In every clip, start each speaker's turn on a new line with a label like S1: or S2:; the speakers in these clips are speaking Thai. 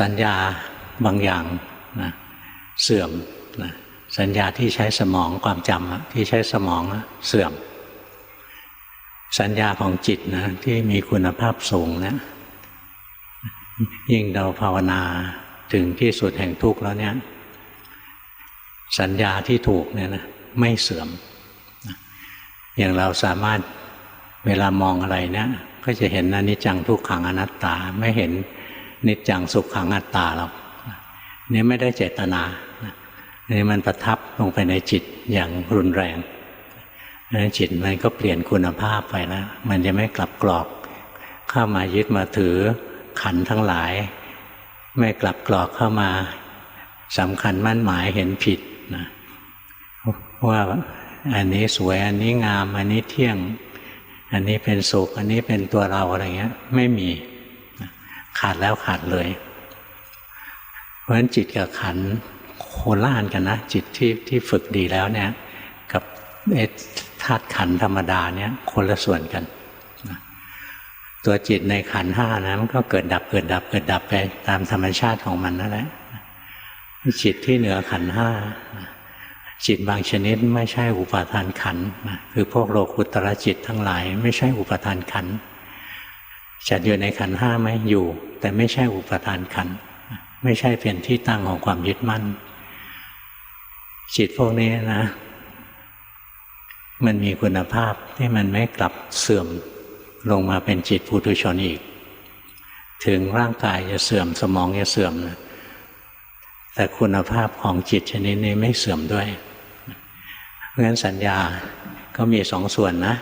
S1: สัญญาบางอย่างนะเสื่อมนะสัญญาที่ใช้สมองความจำที่ใช้สมองเสื่อม สัญญาของจิตนะที่มีคุณภาพสูงเนะยิ่งเราภาวนาถึงที่สุดแห่งทุกข์แล้วเนี่ย สัญญาที่ถูกเนี่ยนะไม่เสื่อม อย่างเราสามารถเวลามองอะไรเนี่ย ก็จะเห็นอนิจจังทุกขังอนัตตาไม่เห็น นิจจังสุขขังอัตตาหรอกนี่ไม่ได้เจตนานี่มันประทับลงไปในจิตอย่างรุนแรงนั้นจิตมันก็เปลี่ยนคุณภาพไปแล้ว มันจะไม่กลับกรอกเข้ามายึดมาถือขันทั้งหลาย ไม่กลับกรอกเข้ามาสำคัญมั่นหมายเห็นผิดนะว่าอันนี้สวยอันนี้งาม อันนี้เที่ยง อันนี้เป็นสุข อันนี้เป็นตัวเราอะไรเงี้ย ไม่มี ขาดแล้วขาดเลย เพราะฉะนั้นจิตกับขันโคล่านกันนะ จิตที่ที่ฝึกดีแล้วเนี่ย กับธาตุขันธรรมดาเนี่ยคนละส่วนกัน ตัวจิตในขันห้านะมันก็เกิดดับเกิดดับเกิดดับไปตามธรรมชาติของมันนั่นแหละจิตที่เหนือขันห้าจิตบางชนิดไม่ใช่อุปาทานขันคือพวกโลกุตระจิตทั้งหลาย ไม่ใช่อุปาทานขัน จัดอยู่ในขันห้าไหมอยู่ แต่ไม่ใช่อุปทานขัน ไม่ใช่เป็นที่ตั้งของความยึดมั่น จิตพวกนี้นะ มันมีคุณภาพที่มันไม่กลับเสื่อมลงมาเป็นจิตปุถุชนอีก ถึงร่างกายจะเสื่อมสมองจะเสื่อมนะแต่คุณภาพของจิตชนิดนี้ไม่เสื่อมด้วยเพราะฉะนั้นสัญญาก็มีสองส่วนนะ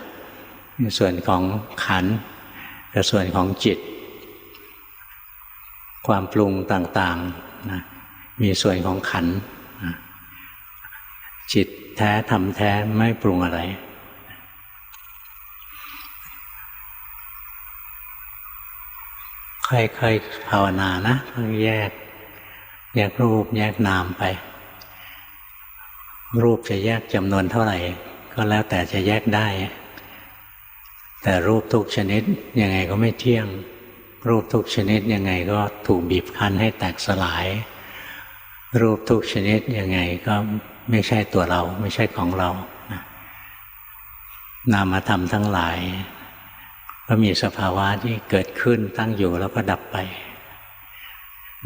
S1: ส่วนของขัน กับส่วนของจิต ความปรุงต่างๆนะมีส่วนของขันนะจิตแท้ทำแท้ไม่ปรุงอะไร ค่อยๆภาวนานะแยก แยกรูป แยกนามไป รูปจะแยกจำนวนเท่าไหร่ ก็แล้วแต่จะแยกได้ แต่รูปทุกชนิดยังไงก็ไม่เที่ยง รูปทุกชนิดยังไงก็ถูกบีบคั้นให้แตกสลาย รูปทุกชนิดยังไงก็ไม่ใช่ตัวเราไม่ใช่ของเรา นามธรรมทั้งหลาย ก็มีสภาวะที่เกิดขึ้นตั้งอยู่แล้วก็ดับไป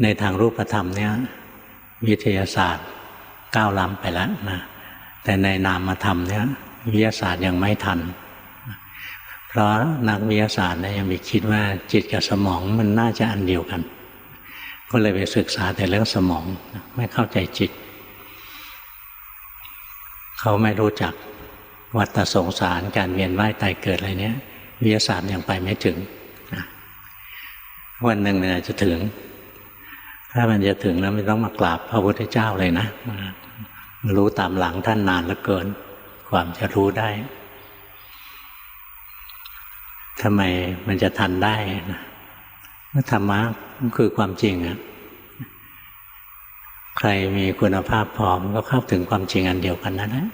S1: ในทางรูปธรรมเนี่ยวิทยาศาสตร์ก้าวล้ำไปแล้วนะแต่ในนามธรรมเนี่ยวิทยาศาสตร์ยังไม่ทันเพราะนักวิทยาศาสตร์เนี่ยยังมีคิดว่าจิตกับสมองมันน่าจะอันเดียวกัน ก็เลยไปศึกษาแต่เรื่องสมองไม่เข้าใจจิต เขาไม่รู้จักวัฏสงสารการเวียนว่ายตายเกิดอะไรเนี้ยวิทยาศาสตร์ยังไปไม่ถึงวันหนึ่งมันอาจจะถึง ถ้ามันจะถึงแล้วไม่ต้องมากราบพระพุทธเจ้าเลยนะ รู้ตามหลังท่านนานเหลือเกิน ความจะรู้ได้ ทำไมมันจะทันได้นะธรรมะคือความจริงอะใครมีคุณภาพพอมก็เข้าถึงความจริงอันเดียวกันนั่นแหละ